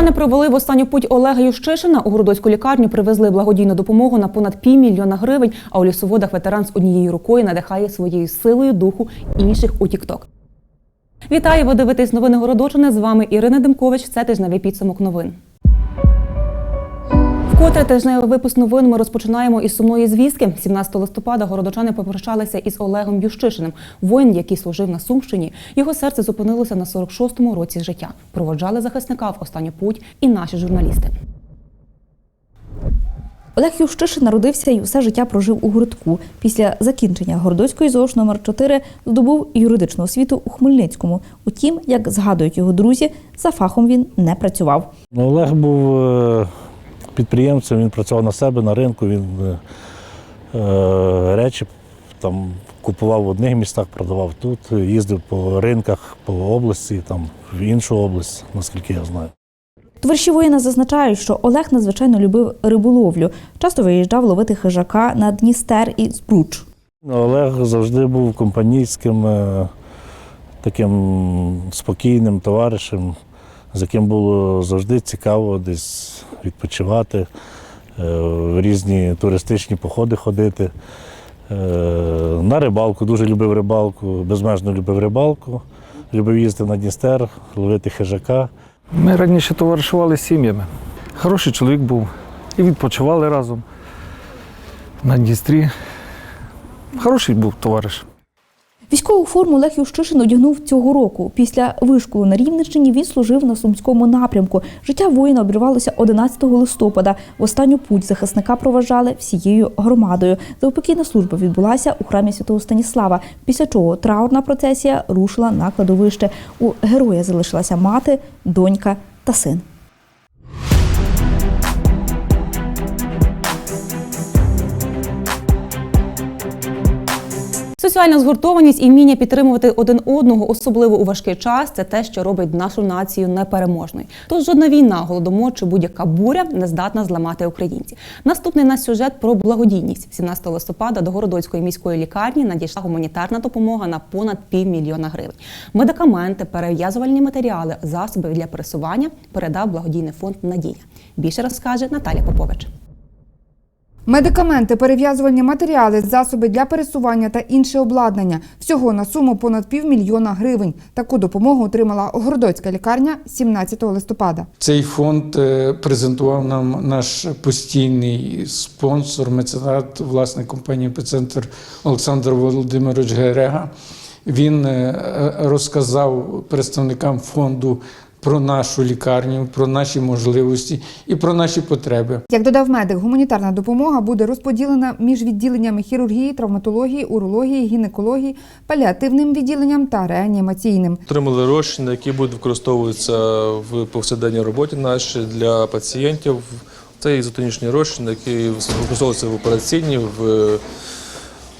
Городочани провели в останню путь Олега Ющишина. У Грудоцьку лікарню привезли благодійну допомогу на понад півмільйона гривень. А у лісоводах ветеран з однією рукою надихає своєю силою духу інших у Тікток. Вітаю, ви дивитесь новини Городочини. З вами Ірина Демкович. Це тижневий підсумок новин. Вкотре тижневий випуск новин ми розпочинаємо із сумної звістки. 17 листопада городочани попрощалися із Олегом Ющишиним, воїн, який служив на Сумщині. Його серце зупинилося на 46-му році життя. Проводжали захисника в останню путь і наші журналісти. Олег Ющишин народився і все життя прожив у городку. Після закінчення Городоцької ЗОЖ номер 4 здобув юридичну освіту у Хмельницькому. Утім, як згадують його друзі, за фахом він не працював. Олег був е, підприємцем, він працював на себе на ринку, він е, е, речі там купував в одних містах, продавав тут, їздив по ринках по області, там в іншу область, наскільки я знаю. Товариші воїна зазначають, що Олег надзвичайно любив риболовлю. Часто виїжджав ловити хижака на Дністер і Збруч. Олег завжди був компанійським, е, таким спокійним товаришем, з яким було завжди цікаво десь відпочивати, е, в різні туристичні походи ходити. Е, На рибалку, дуже любив рибалку, безмежно любив рибалку, любив їздити на Дністер, ловити хижака. Ми раніше товаришували з сім'ями. Хороший чоловік був. І відпочивали разом на Дністрі. Хороший був товариш. Військову форму Олег Ющишин одягнув цього року. Після вишколу на Рівненщині він служив на сумському напрямку. Життя воїна обірвалося 11 листопада. В останню путь захисника проважали всією громадою. Заупокійна служба відбулася у храмі святого Станіслава. Після чого траурна процесія рушила на кладовище. У героя залишилася мати, донька та син. Соціальна згуртованість і вміння підтримувати один одного, особливо у важкий час, це те, що робить нашу націю непереможною. Тож жодна війна, голодомор чи будь-яка буря не здатна зламати українців. Наступний наш сюжет про благодійність. 17 листопада до Городоцької міської лікарні надійшла гуманітарна допомога на понад півмільйона гривень. Медикаменти, перев'язувальні матеріали, засоби для пересування передав благодійний фонд Надія. Більше розкаже Наталя Попович. Медикаменти, перев'язувальні матеріали, засоби для пересування та інше обладнання. Всього на суму понад півмільйона гривень. Таку допомогу отримала Городоцька лікарня 17 листопада. Цей фонд е, презентував нам наш постійний спонсор, меценат, власник компанії «Епіцентр» Олександр Володимирович Герега. Він е, розказав представникам фонду про нашу лікарню, про наші можливості і про наші потреби. Як додав медик, гуманітарна допомога буде розподілена між відділеннями хірургії, травматології, урології, гінекології, паліативним відділенням та реанімаційним. Отримали розчини, які будуть використовуватися в повсякденній роботі нашій для пацієнтів. Це ізотонічні розчини, які використовуються в операційній, в,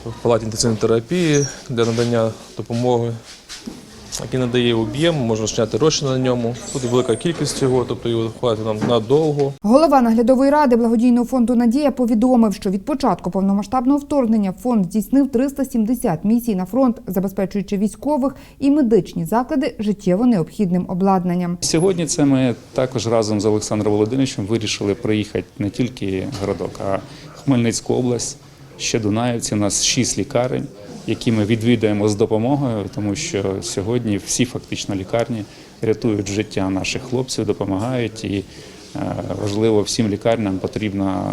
в палаті інтенсивної терапії для надання допомоги, який надає об'єм, можна зняти розчини на ньому. Тут велика кількість його, тобто його хватить нам надовго. Голова наглядової ради благодійного фонду Надія повідомив, що від початку повномасштабного вторгнення фонд здійснив 370 місій на фронт, забезпечуючи військових і медичні заклади життєво необхідним обладнанням. Сьогодні це ми також разом з Олександром Володимировичем вирішили проїхати не тільки городок, а Хмельницьку область, ще Дунаївці. У нас шість лікарень, які ми відвідаємо з допомогою, тому що сьогодні всі фактично лікарні рятують життя наших хлопців, допомагають і е, важливо всім лікарням потрібна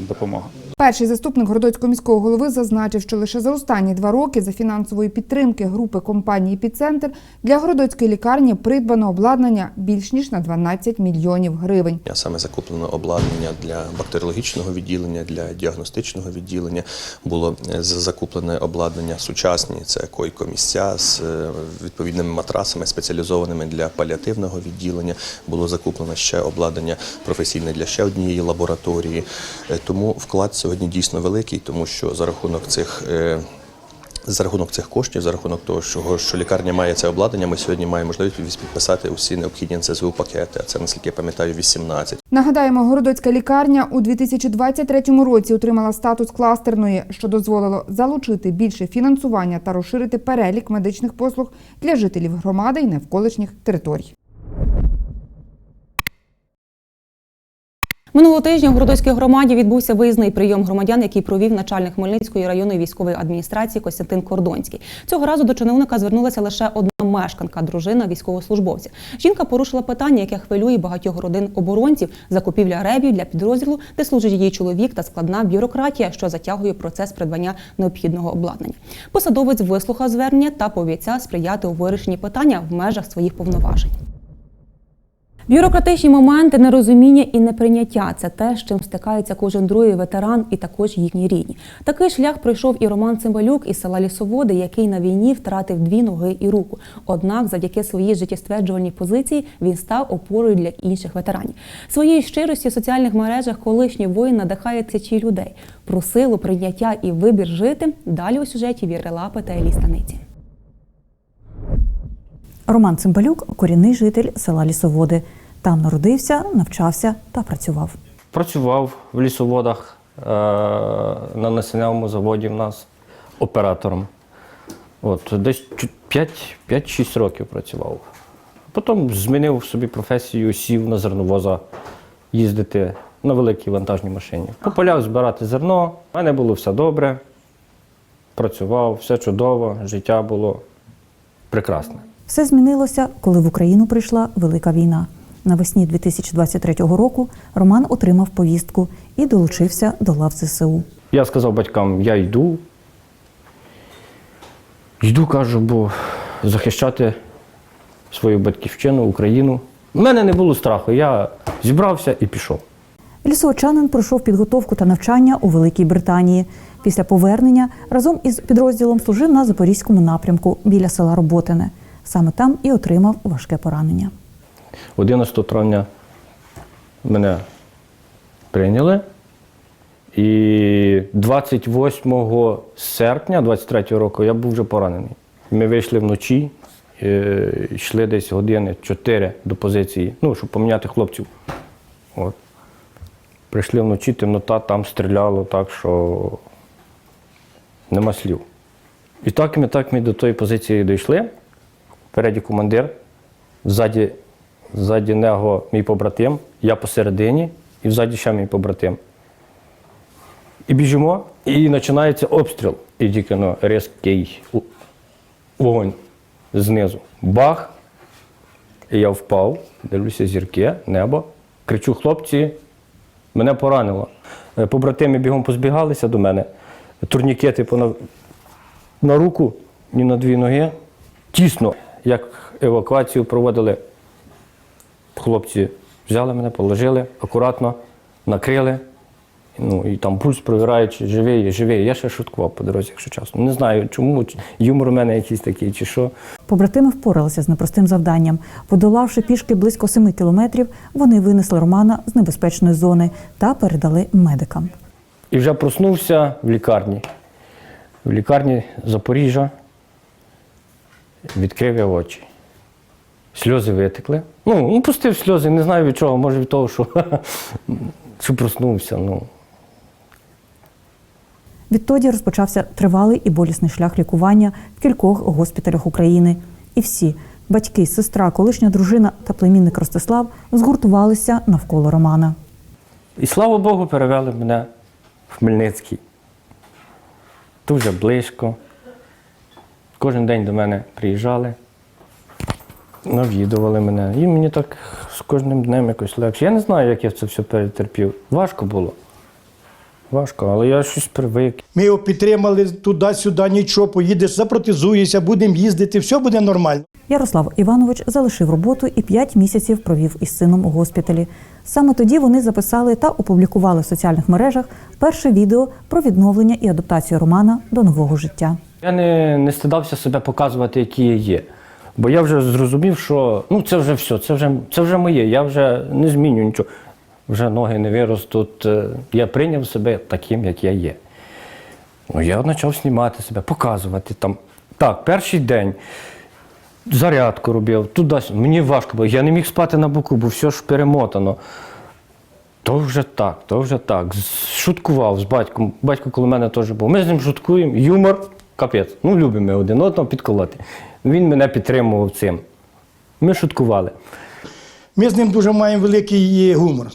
е, допомога. Перший заступник городоцького міського голови зазначив, що лише за останні два роки за фінансової підтримки групи компанії «Епіцентр» для городоцької лікарні придбано обладнання більш ніж на 12 мільйонів гривень. Саме закуплено обладнання для бактеріологічного відділення, для діагностичного відділення. Було е, закуплене обладнання сучасні, це койко-місця з е, відповідними матрасами, спеціалізованими для паліативного відділення. Було закуплено ще обладнання професійне для ще однієї лабораторії. Е, Тому вклад сьогодні дійсно великий, тому що за рахунок цих. е, За рахунок цих коштів, за рахунок того, що, лікарня має це обладнання, ми сьогодні маємо можливість підписати усі необхідні НСЗУ пакети. А це, наскільки я пам'ятаю, 18. Нагадаємо, городоцька лікарня у 2023 році отримала статус кластерної, що дозволило залучити більше фінансування та розширити перелік медичних послуг для жителів громади і навколишніх територій. Минулого тижня у Городоцькій громаді відбувся виїзний прийом громадян, який провів начальник Хмельницької районної військової адміністрації Костянтин Кордонський. Цього разу до чиновника звернулася лише одна мешканка, дружина військовослужбовця. Жінка порушила питання, яке хвилює багатьох родин оборонців, закупівля ребів для підрозділу, де служить її чоловік, та складна бюрократія, що затягує процес придбання необхідного обладнання. Посадовець вислухав звернення та пообіцяв сприяти у вирішенні питання в межах своїх повноважень. Бюрократичні моменти, нерозуміння і неприйняття це те, з чим стикається кожен другий ветеран і також їхні рідні. Такий шлях пройшов і Роман Цимбалюк із села Лісоводи, який на війні втратив дві ноги і руку. Однак, завдяки своїй життєстверджувальній позиції, він став опорою для інших ветеранів. Своєю щирості в соціальних мережах колишній воїн надихає тисячі людей. Про силу, прийняття і вибір жити далі у сюжеті Віри Лапи та Елі Станиці. Роман Цимбалюк корінний житель села Лісоводи. Там народився, навчався та працював. Працював в лісоводах е, на насіннявому заводі в нас оператором. От, десь 5 5-6 років працював. Потім змінив собі професію, сів на зерновоза їздити на великій вантажній машині. По полях збирати зерно. У мене було все добре. Працював, все чудово, життя було прекрасне. Все змінилося, коли в Україну прийшла велика війна. Навесні 2023 року Роман отримав повістку і долучився до лав ЗСУ. Я сказав батькам, я йду. Йду, кажу, бо захищати свою батьківщину, Україну. У мене не було страху. Я зібрався і пішов. Лісовчанин пройшов підготовку та навчання у Великій Британії. Після повернення разом із підрозділом служив на запорізькому напрямку біля села Роботине. Саме там і отримав важке поранення. 11 травня мене прийняли. І 28 серпня 23 року я був вже поранений. Ми вийшли вночі, е, йшли десь години 4 до позиції, ну, щоб поміняти хлопців. От. Прийшли вночі, темнота, там стріляло так, що нема слів. І так ми так ми до тої позиції дійшли. Впереді командир, ззаді, ззаді нього мій побратим, я посередині, і ззаді ще мій побратим. І біжимо, і починається обстріл. І тільки ну, різкий вогонь знизу. Бах! І я впав, дивлюся зірки, небо. Кричу, хлопці, мене поранило. Е, Побратими бігом позбігалися до мене. Турнікети на, на руку і на дві ноги. Тісно, як евакуацію проводили. Хлопці взяли мене, положили, акуратно, накрили. Ну, і там пульс провірають, живий, живий. Я ще шуткував по дорозі, якщо чесно. Не знаю, чому, юмор у мене якийсь такий, чи що. Побратими впоралися з непростим завданням. Подолавши пішки близько 7 кілометрів, вони винесли Романа з небезпечної зони та передали медикам. І вже проснувся в лікарні. В лікарні Запоріжжя відкрив я очі. Сльози витекли. Ну, пустив сльози, не знаю від чого, може від того, що, що проснувся. Ну. Відтоді розпочався тривалий і болісний шлях лікування в кількох госпіталях України. І всі батьки, сестра, колишня дружина та племінник Ростислав згуртувалися навколо Романа. І слава Богу, перевели мене в Хмельницький. Дуже близько. Кожен день до мене приїжджали, навідували мене. І мені так з кожним днем якось легше. Я не знаю, як я це все перетерпів. Важко було. Важко, але я щось привик. Ми його підтримали туди-сюди, нічого, поїдеш, запротезуєшся, будемо їздити, все буде нормально. Ярослав Іванович залишив роботу і 5 місяців провів із сином у госпіталі. Саме тоді вони записали та опублікували в соціальних мережах перше відео про відновлення і адаптацію Романа до нового життя. Я не, не стидався себе показувати, які я є. Бо я вже зрозумів, що ну, це вже все, це вже, це вже моє, я вже не зміню нічого. Вже ноги не виростуть. Е, Я прийняв себе таким, як я є. Ну, я почав знімати себе, показувати там. Так, перший день зарядку робив, туди. Мені важко було. Я не міг спати на боку, бо все ж перемотано. То вже так, то вже так. Шуткував з батьком. Батько коло мене теж був. Ми з ним шуткуємо, юмор, капець. Ну, любимо ми один одного підколоти. Він мене підтримував цим. Ми шуткували. Ми з ним дуже маємо великий е, гумор.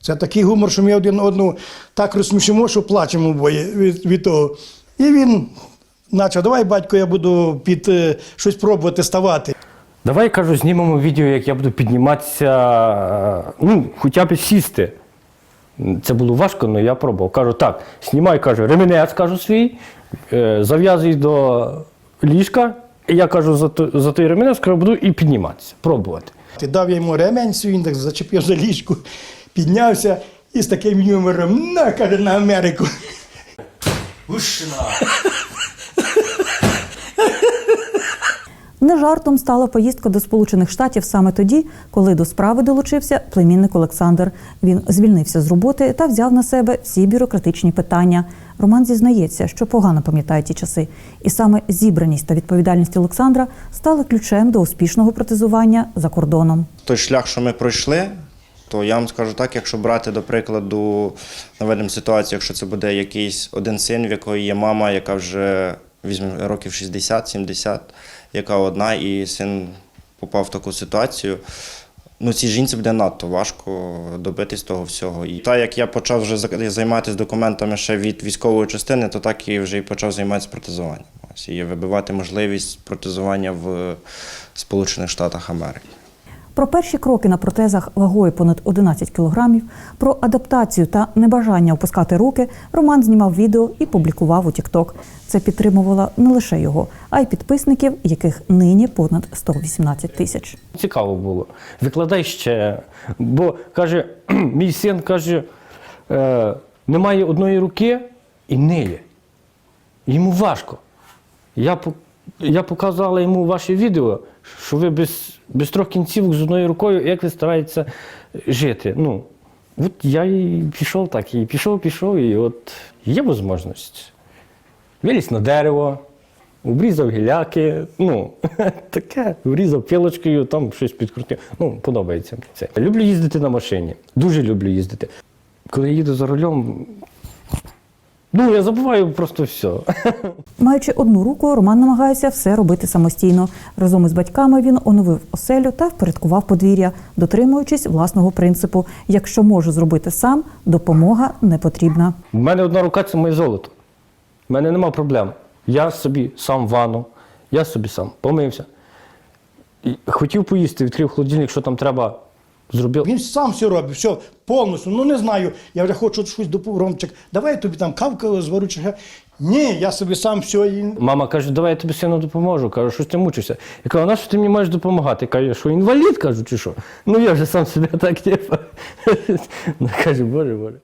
Це такий гумор, що ми один одного так розсмішимо, що плачемо обоє від, від того. І він почав, давай, батько, я буду під е, щось пробувати ставати. Давай кажу, знімемо відео, як я буду підніматися, е, ну, хоча б сісти. Це було важко, але я пробував. Кажу, так, знімай, кажу, ремінець кажу свій, зав'язуй до ліжка. І я кажу, за, той, за той ремень, скоро буду і підніматися, пробувати. Ти дав я йому ремень свій, він так зачепив за ліжку, піднявся і з таким юмором, на, каже, на Америку. Не жартом стала поїздка до Сполучених Штатів саме тоді, коли до справи долучився племінник Олександр. Він звільнився з роботи та взяв на себе всі бюрократичні питання. Роман зізнається, що погано пам'ятає ті часи, і саме зібраність та відповідальність Олександра стали ключем до успішного протезування за кордоном. той шлях, що ми пройшли, то я вам скажу так, якщо брати, до прикладу, наведемо ситуацію, якщо це буде якийсь один син, в якої є мама, яка вже візьме років 60-70, яка одна, і син попав в таку ситуацію. Ну, цій жінці буде надто важко добитись того всього. І так як я почав вже займатися документами ще від військової частини, то так і вже і почав займатися протезуванням. Ось і вибивати можливість протезування в Сполучених Штатах Америки. Про перші кроки на протезах вагою понад 11 кілограмів, про адаптацію та небажання опускати руки Роман знімав відео і публікував у TikTok. Це підтримувало не лише його, а й підписників, яких нині понад 118 тисяч. Цікаво було. Викладай ще. Бо каже, мій син каже, е, немає одної руки і ниє. Йому важко. Я, я показала йому ваше відео, що ви без, без трьох кінцівок з одною рукою, як ви стараєтеся жити. Ну, от я і пішов так, і пішов, пішов, і от є можливість. Виліз на дерево, обрізав гіляки, ну, таке, врізав пилочкою, там щось підкрутив. Ну, подобається мені це. Люблю їздити на машині. Дуже люблю їздити. Коли я їду за рулем, ну, я забуваю просто все. Маючи одну руку, Роман намагається все робити самостійно. Разом із батьками він оновив оселю та впорядкував подвір'я, дотримуючись власного принципу: якщо можу зробити сам, допомога не потрібна. У мене одна рука це моє золото. У мене нема проблем. Я собі сам ванну, я собі сам помився. І хотів поїсти, відкрив холодильник, що там треба, зробив. Він сам все робить, все повністю. Ну не знаю, я вже хочу щось допомогти. Ромчик, давай я тобі там кавка зварю чи. Ні, я собі сам все. І... Мама каже, давай я тобі сину допоможу. Кажу, що ти мучишся? Я кажу, а на що ти мені маєш допомагати? Каже, що інвалід, кажу, чи що? Ну я вже сам себе так типу. Ну, Каже, боже, боже.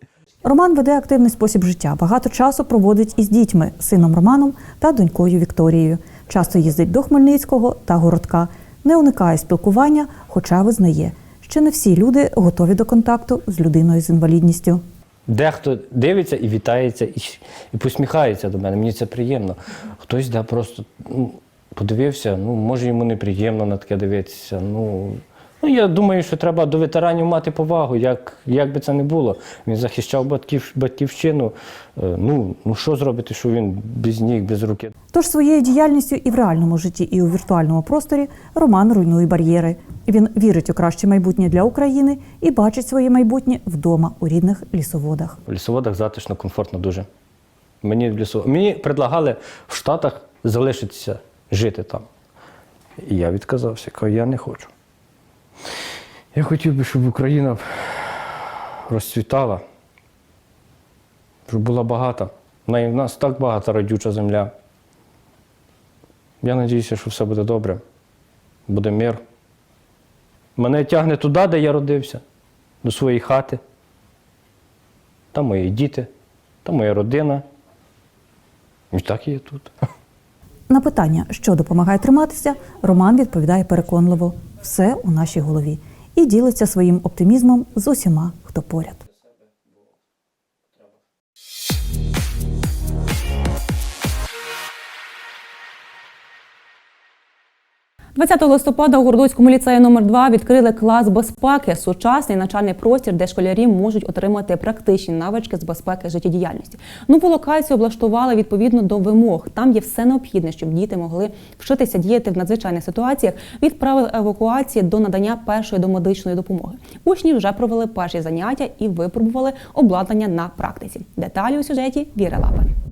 Роман веде активний спосіб життя. Багато часу проводить із дітьми, сином Романом та донькою Вікторією. Часто їздить до Хмельницького та Городка. Не уникає спілкування, хоча визнає, що не всі люди готові до контакту з людиною з інвалідністю. Дехто дивиться і вітається, і, і посміхається до мене. Мені це приємно. Хтось да, просто ну, подивився, ну, може йому неприємно на таке дивитися. Ну, ну, я думаю, що треба до ветеранів мати повагу, як, як би це не було. Він захищав батьків, батьківщину. Е, Ну, ну що зробити, що він без ніг, без руки? Тож своєю діяльністю і в реальному житті, і у віртуальному просторі Роман руйнує бар'єри. Він вірить у краще майбутнє для України і бачить своє майбутнє вдома у рідних лісоводах. В лісоводах затишно, комфортно дуже. Мені в лісо... Мені предлагали в Штатах залишитися, жити там. І я відказався, кажу, я не хочу. Я хотів би, щоб Україна розцвітала, щоб була багата. В нас так багата родюча земля. Я сподіваюся, що все буде добре, буде мир. Мене тягне туди, де я родився, до своєї хати. Там мої діти, там моя родина. І так і є тут. На питання, що допомагає триматися, Роман відповідає переконливо: все у нашій голові і ділиться своїм оптимізмом з усіма, хто поряд. 20 листопада у Городоцькому ліцеї номер 2 відкрили клас безпеки, сучасний навчальний простір, де школярі можуть отримати практичні навички з безпеки життєдіяльності. Нову локацію облаштували відповідно до вимог. Там є все необхідне, щоб діти могли вчитися діяти в надзвичайних ситуаціях від правил евакуації до надання першої домедичної допомоги. Учні вже провели перші заняття і випробували обладнання на практиці. Деталі у сюжеті Віри Лапин.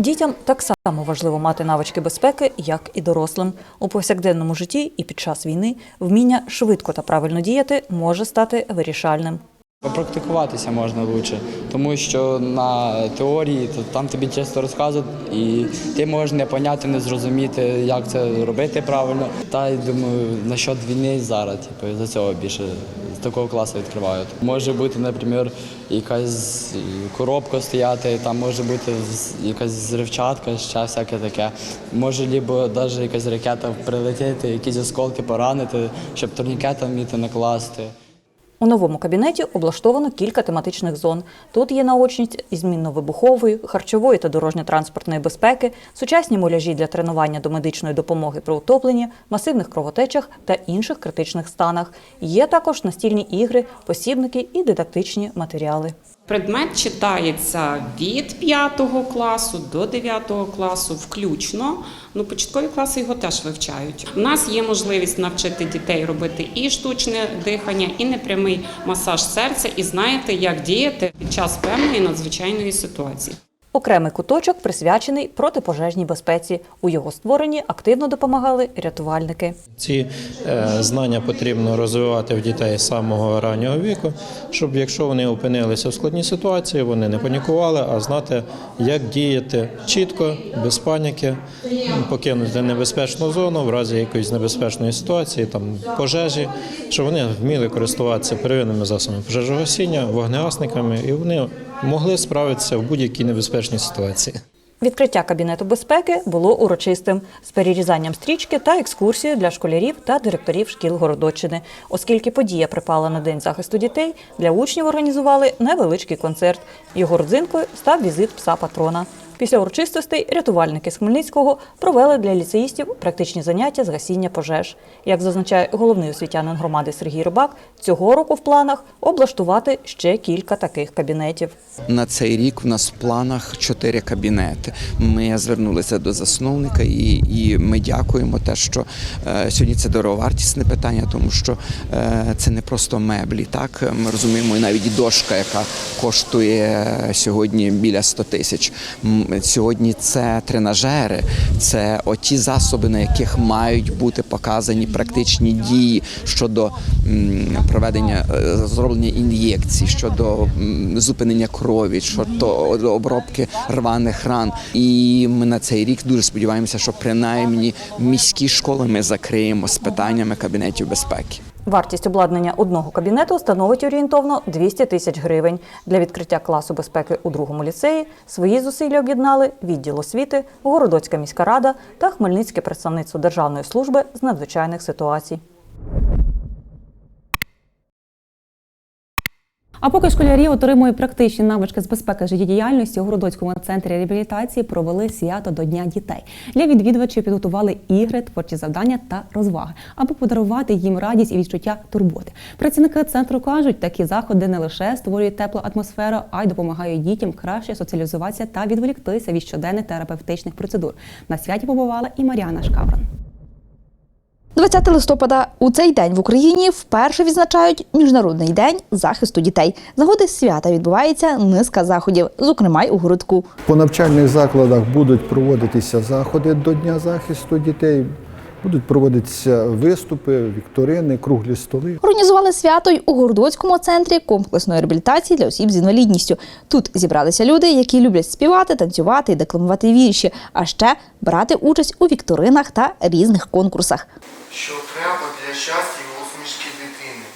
Дітям так само важливо мати навички безпеки, як і дорослим. У повсякденному житті і під час війни вміння швидко та правильно діяти може стати вирішальним. Попрактикуватися можна лучше, тому що на теорії то там тобі часто розказують, і ти можеш не поняти, не зрозуміти, як це робити правильно. Та й думаю, насчет війни зараз, типу, за цього більше такого класу відкривають. Може бути, наприклад, якась коробка стояти, там може бути якась зривчатка, ще всяке таке. Може, либо навіть якась ракета прилетіти, якісь осколки поранити, щоб турнікетом вміти накласти. У новому кабінеті облаштовано кілька тематичних зон. Тут є наочність із змінно-вибухової, харчової та дорожньо-транспортної безпеки, сучасні муляжі для тренування до медичної допомоги при утопленні, масивних кровотечах та інших критичних станах. Є також настільні ігри, посібники і дидактичні матеріали. Предмет читається від 5 класу до 9 класу включно. Ну, початкові класи його теж вивчають. У нас є можливість навчити дітей робити і штучне дихання, і непрямий масаж серця, і знаєте, як діяти під час певної надзвичайної ситуації. Окремий куточок присвячений протипожежній безпеці. У його створенні активно допомагали рятувальники. Ці е, знання потрібно розвивати в дітей з самого раннього віку, щоб якщо вони опинилися в складній ситуації, вони не панікували, а знати, як діяти чітко, без паніки, покинути небезпечну зону в разі якоїсь небезпечної ситуації, там пожежі, щоб вони вміли користуватися первинними засобами пожежогасіння, вогнегасниками, і вони могли справитися в будь-якій небезпечній ситуації. Відкриття кабінету безпеки було урочистим з перерізанням стрічки та екскурсією для школярів та директорів шкіл Городоччини. Оскільки подія припала на день захисту дітей, для учнів організували невеличкий концерт. Його родзинкою став візит пса патрона. Після урочистостей рятувальники з Хмельницького провели для ліцеїстів практичні заняття з гасіння пожеж. Як зазначає головний освітянин громади Сергій Рибак, цього року в планах облаштувати ще кілька таких кабінетів. На цей рік в нас в планах чотири кабінети. Ми звернулися до засновника і, і ми дякуємо те, що е, сьогодні це дороговартісне питання, тому що е, це не просто меблі. Так ми розуміємо, і навіть дошка, яка коштує сьогодні біля 100 тисяч. Сьогодні це тренажери, це оті засоби, на яких мають бути показані практичні дії щодо проведення е, зроблення ін'єкцій, щодо зупинення крові, щодо обробки рваних ран. І ми на цей рік дуже сподіваємося, що принаймні міські школи ми закриємо з питаннями кабінетів безпеки. Вартість обладнання одного кабінету становить орієнтовно 200 тисяч гривень. Для відкриття класу безпеки у другому ліцеї свої зусилля об'єднали відділ освіти, Городоцька міська рада та Хмельницьке представництво Державної служби з надзвичайних ситуацій. А поки школярі отримують практичні навички з безпеки життєдіяльності у Городоцькому центрі реабілітації провели свято до Дня дітей. Для відвідувачів підготували ігри, творчі завдання та розваги, аби подарувати їм радість і відчуття турботи. Працівники центру кажуть, такі заходи не лише створюють теплу атмосферу, а й допомагають дітям краще соціалізуватися та відволіктися від щоденних терапевтичних процедур. На святі побувала і Маріана Шкавран. 20 листопада у цей день в Україні вперше відзначають Міжнародний день захисту дітей. Нагоди свята відбувається низка заходів, зокрема й у городку. По навчальних закладах будуть проводитися заходи до Дня захисту дітей, будуть проводитися виступи, вікторини, круглі столи. Організували свято й у Городоцькому центрі комплексної реабілітації для осіб з інвалідністю. Тут зібралися люди, які люблять співати, танцювати і декламувати вірші, а ще брати участь у вікторинах та різних конкурсах. Що треба для щастя і усмішки дитини,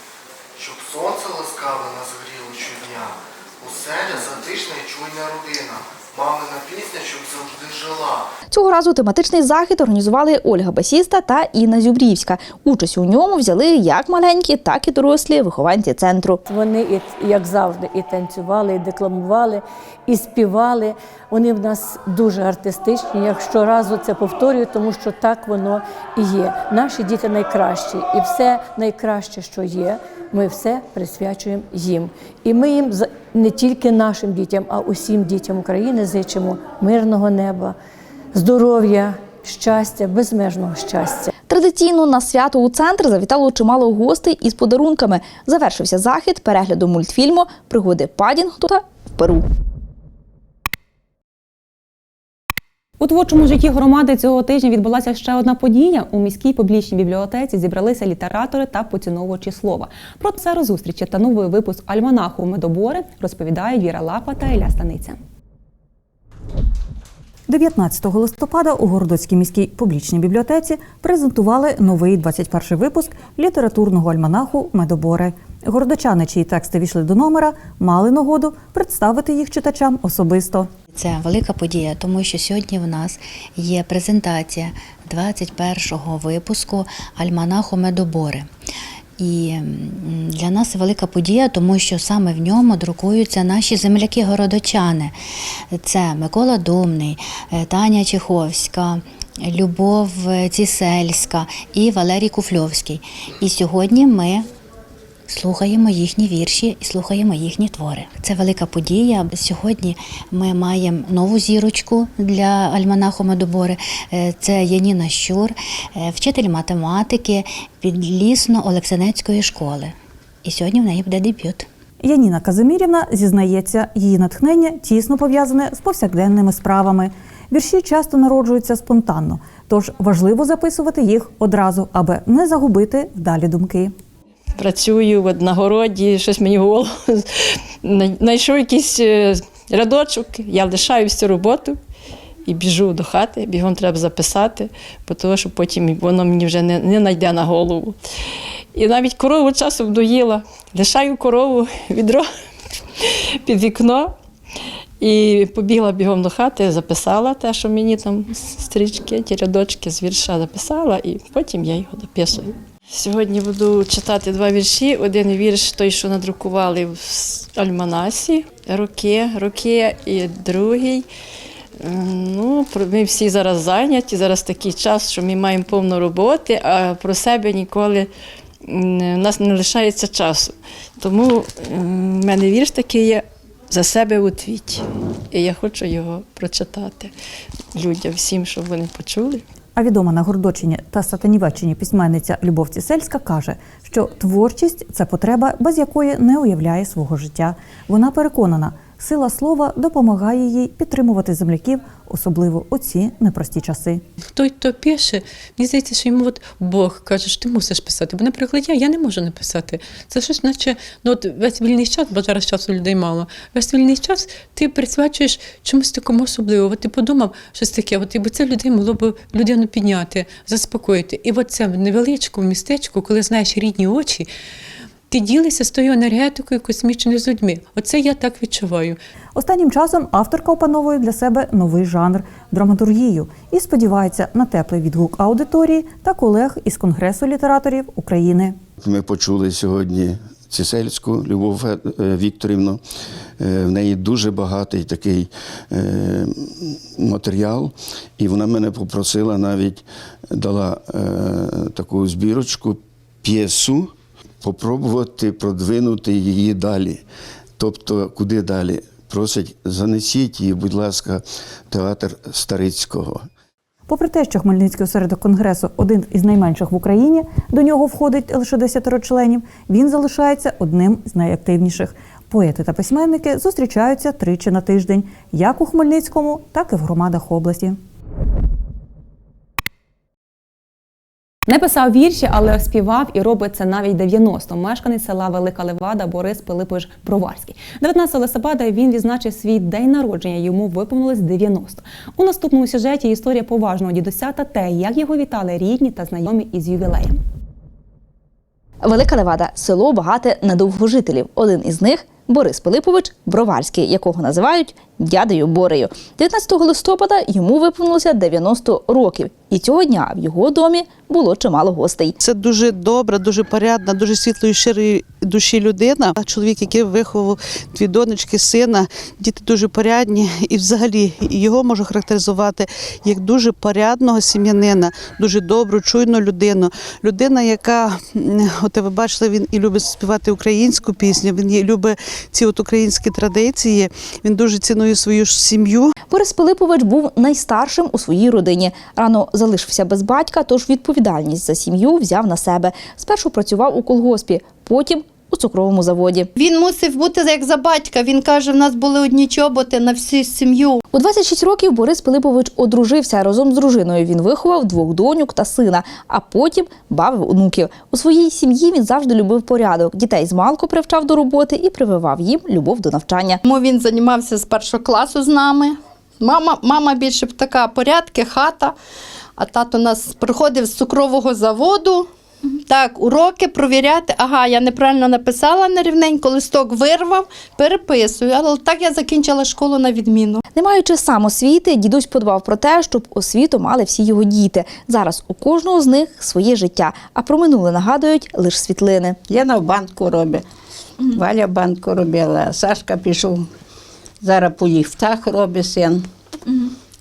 щоб сонце ласкаве нас гріло щодня, уселя затишна і чуйна родина, мамина пісня, щоб завжди жила. Цього разу тематичний захід організували Ольга Басіста та Інна Зюбрівська. Участь у ньому взяли як маленькі, так і дорослі вихованці центру. Вони, і, як завжди, і танцювали, і декламували, і співали. Вони в нас дуже артистичні. Я щоразу це повторюю, тому що так воно і є. Наші діти найкращі, і все найкраще, що є, ми все присвячуємо їм. І ми їм не тільки нашим дітям, а усім дітям України зичимо мирного неба, здоров'я, щастя, безмежного щастя. Традиційно на свято у центр завітало чимало гостей із подарунками. Завершився захід переглядом мультфільму Пригоди Падінгтона в Перу. У творчому житті громади цього тижня відбулася ще одна подія. У міській публічній бібліотеці зібралися літератори та поціновувачі слова. Про це розустрічі та новий випуск альманаху Медобори розповідають Віра Лапа та Ілля Станиця. 19 листопада у Городоцькій міській публічній бібліотеці презентували новий 21 випуск літературного альманаху Медобори. Городочани, чиї тексти війшли до номера, мали нагоду представити їх читачам особисто. Це велика подія, тому що сьогодні в нас є презентація 21-го випуску Альманаху Медобори. І для нас велика подія, тому що саме в ньому друкуються наші земляки-городочани. Це Микола Думний, е, Таня Чеховська, Любов Цісельська і Валерій Куфльовський. І сьогодні ми Слухаємо їхні вірші і слухаємо їхні твори. Це велика подія. Сьогодні ми маємо нову зірочку для альманаху Медобори. Е, Це Яніна Щур, е, вчитель математики Підлісно-Олексанецької школи. І сьогодні в неї буде дебют. Яніна Казимірівна зізнається, її натхнення тісно пов'язане з повсякденними справами. Вірші часто народжуються спонтанно, тож важливо записувати їх одразу, аби не загубити вдалі думки. Працюю от на городі, щось мені в голову знайшов якийсь е, рядочок, я лишаю всю роботу і біжу до хати, бігом треба записати, бо того, що потім воно мені вже не, не найде на голову. І навіть корову часом доїла, лишаю корову відро під вікно. І побігла бігом до хати, записала те, що мені там стрічки, ті рядочки з вірша записала, і потім я його дописую. Сьогодні буду читати два вірші. Один вірш той, що надрукували в Альманасі, роки, роки, і другий. Ну, ми всі зараз зайняті, зараз такий час, що ми маємо повно роботи, а про себе ніколи у нас не лишається часу. Тому в мене вірш такий є за себе у твіті. І я хочу його прочитати людям, всім, щоб вони почули. А відома на Гордочині та Сатанівеччині письменниця Любов Цісельська каже, що творчість це потреба, без якої не уявляє свого життя. Вона переконана, сила слова допомагає їй підтримувати земляків, особливо у ці непрості часи. Той, хто пише, мені здається, що йому от Бог каже, що ти мусиш писати. Бо, наприклад, я, я не можу написати. Це щось, наче ну, от весь вільний час, бо зараз часу людей мало. Весь вільний час ти присвячуєш чомусь такому особливому. Ти подумав щось таке, от, і бо це людей могло б людину підняти, заспокоїти. І от це в невеличкому містечку, коли знаєш рідні очі. Ти ділишся з тою енергетикою космічною з людьми. Оце я так відчуваю. Останнім часом авторка опановує для себе новий жанр драматургію і сподівається на теплий відгук аудиторії та колег із Конгресу літераторів України. Ми почули сьогодні Цісельську Любов е, Вікторівну. Е, В неї дуже багатий такий е, матеріал, і вона мене попросила навіть дала е, таку збірочку, п'єсу, попробувати продвинути її далі. Тобто, куди далі? Просить, занесіть її, будь ласка, театр Старицького. Попри те, що Хмельницький осередок конгресу один із найменших в Україні, до нього входить лише 10 членів. Він залишається одним з найактивніших. Поети та письменники зустрічаються тричі на тиждень, як у Хмельницькому, так і в громадах області. Не писав вірші, але співав і робить це навіть 90. Мешканець села Велика Левада Борис Пилипович Броварський. 19 листопада він відзначив свій день народження. Йому виповнилось 90. У наступному сюжеті історія поважного дідуся та те, як його вітали рідні та знайомі із ювілеєм. Велика Левада село багате на довгожителів. Один із них Борис Пилипович Броварський, якого називають дядею Борею. 19 листопада йому виповнилося 90 років, і цього дня в його домі було чимало гостей. Це дуже добра, дуже порядна, дуже світлої щирої душі людина. Чоловік, який виховав дві донечки, сина, діти дуже порядні, і взагалі його можу характеризувати як дуже порядного сім'янина, дуже добру, чуйну людину. Людина, яка от ви бачили, він і любить співати українську пісню. Він любить ці от українські традиції. Він дуже цінує свою ж сім'ю. Борис Пилипович був найстаршим у своїй родині. Рано залишився без батька, тож відповідальність за сім'ю взяв на себе. Спершу працював у колгоспі, потім у цукровому заводі. Він мусив бути як за батька. Він каже, в нас були одні чоботи на всю сім'ю. У 26 років Борис Пилипович одружився разом з дружиною. Він виховав двох доньок та сина, а потім бавив онуків. У своїй сім'ї він завжди любив порядок. Дітей з малку привчав до роботи і прививав їм любов до навчання. Тому він займався з першого класу з нами. Мама, мама більше б така порядки, хата. А тато нас приходив з цукрового заводу. Так, уроки провіряти. Ага, я неправильно написала нерівненько, листок вирвав, переписую. Але так я закінчила школу на відміну. Не маючи сам освіти, дідусь подбав про те, щоб освіту мали всі його діти. Зараз у кожного з них своє життя, а про минуле нагадують лише світлини. Яна в банку робить. Валя банку робила, Сашка пішов. Зараз по ліфтах робить син.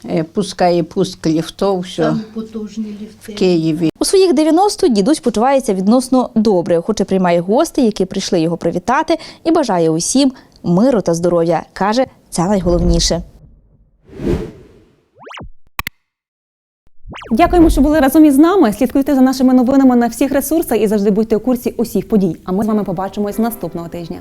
Е, Пускає пуск ліфтов, все потужні ліфти. в Києві. У своїх 90 дідусь почувається відносно добре, хоч і приймає гостей, які прийшли його привітати, і бажає усім миру та здоров'я. каже, це найголовніше. Дякуємо, що були разом із нами. Слідкуйте за нашими новинами на всіх ресурсах і завжди будьте у курсі усіх подій. А ми з вами побачимось наступного тижня.